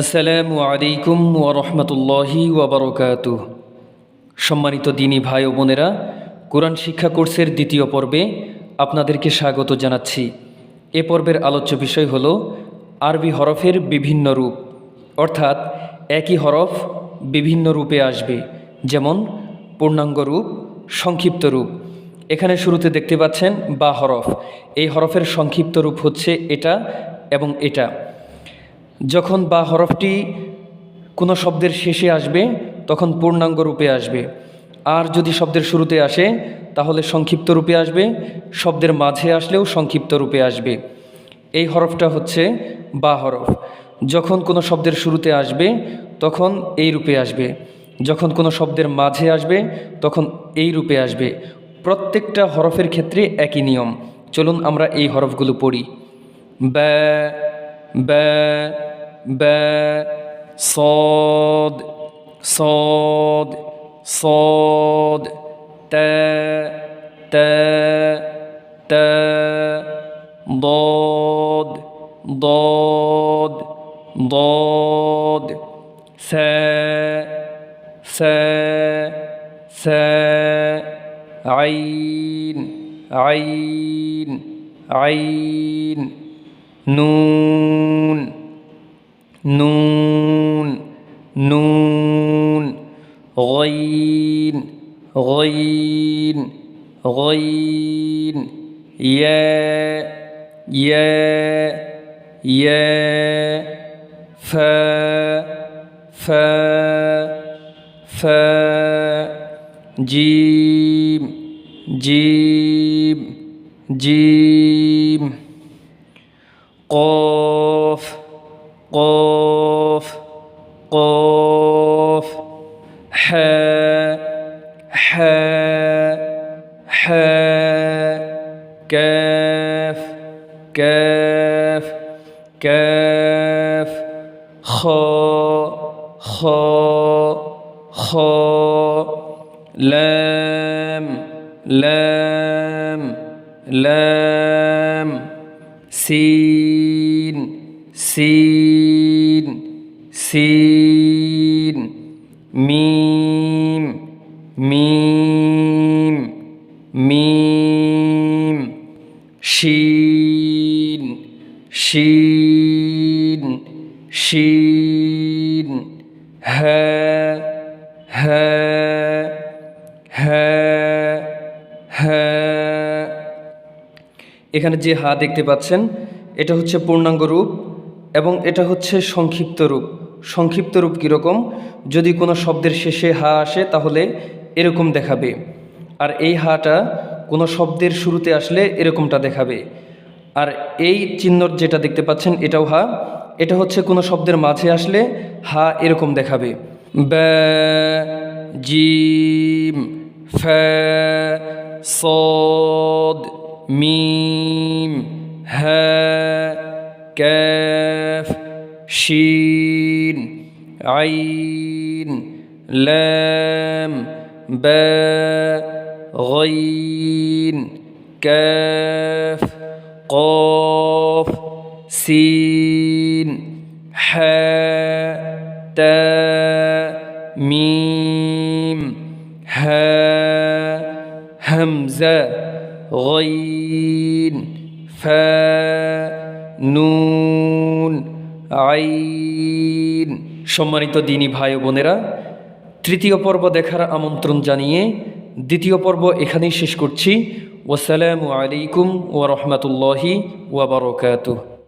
আসসালামু আলাইকুম ওরহমতুল্লাহি ওবরকাত সম্মানিত দিনী ভাই ও বোনেরা, কোরআন শিক্ষা কোর্সের দ্বিতীয় পর্বে আপনাদেরকে স্বাগত জানাচ্ছি। এ পর্বের আলোচ্য বিষয় হল আরবি হরফের বিভিন্ন রূপ। অর্থাৎ একই হরফ বিভিন্ন রূপে আসবে, যেমন পূর্ণাঙ্গ রূপ, সংক্ষিপ্ত রূপ। এখানে শুরুতে দেখতে পাচ্ছেন বা হরফ। এই হরফের সংক্ষিপ্ত রূপ হচ্ছে এটা এবং এটা। যখন বা হরফটি কোনো শব্দের শেষে আসবে, তখন পূর্ণাঙ্গ রূপে আসবে। আর যদি শব্দের শুরুতে আসে, তাহলে সংক্ষিপ্ত রূপে আসবে, শব্দের মাঝে আসলেও সংক্ষিপ্ত রূপে আসবে। এই হরফটা হচ্ছে বা হরফ। যখন কোনো শব্দের শুরুতে আসবে, তখন এই রূপে আসবে। যখন কোনো শব্দের মাঝে আসবে, তখন এই রূপে আসবে। প্রত্যেকটা হরফের ক্ষেত্রে একই নিয়ম। চলুন আমরা এই হরফগুলো পড়ি। ব্যা باء باء صاد صاد صاد تاء تاء تاء ضاد ضاد ضاد ثاء ثاء ثاء عين عين عين نون. نون نون غين غين غين يا يا يا فا فا فا جيم جيم جيم قاف حاء كاف كاف كاف خاء خاء خاء لام لام لام سين سين سين ميم. মিম শিন শিন শিন হ্যাঁ হ্যাঁ হ্যাঁ হ্যাঁ এখানে যে হা দেখতে পাচ্ছেন, এটা হচ্ছে পূর্ণাঙ্গ রূপ এবং এটা হচ্ছে সংক্ষিপ্ত রূপ। সংক্ষিপ্ত রূপ কীরকম? যদি কোনো শব্দের শেষে হা আসে, তাহলে এরকম দেখাবে। আর এই হাটা কোনো শব্দের শুরুতে আসলে এরকমটা দেখাবে আর এই চিহ্নর যেটা দেখতে পাচ্ছেন এটাও হা এটা হচ্ছে কোনো শব্দের মাঝে আসলে হা এরকম দেখাবে ব্যা জিম ফ্যা صاد ميم ها كاف شين عين لام باء غين كاف قاف سين حاء تاء ميم ها همزة غين فا নুন আইন সম্মানিত দিনী ভাই ও বোনেরা তৃতীয় পর্ব দেখার আমন্ত্রণ জানিয়ে দ্বিতীয় পর্ব এখানেই শেষ করছি। ওসালামু আলাইকুম ওয়া ওয়া বারাকাতুহু।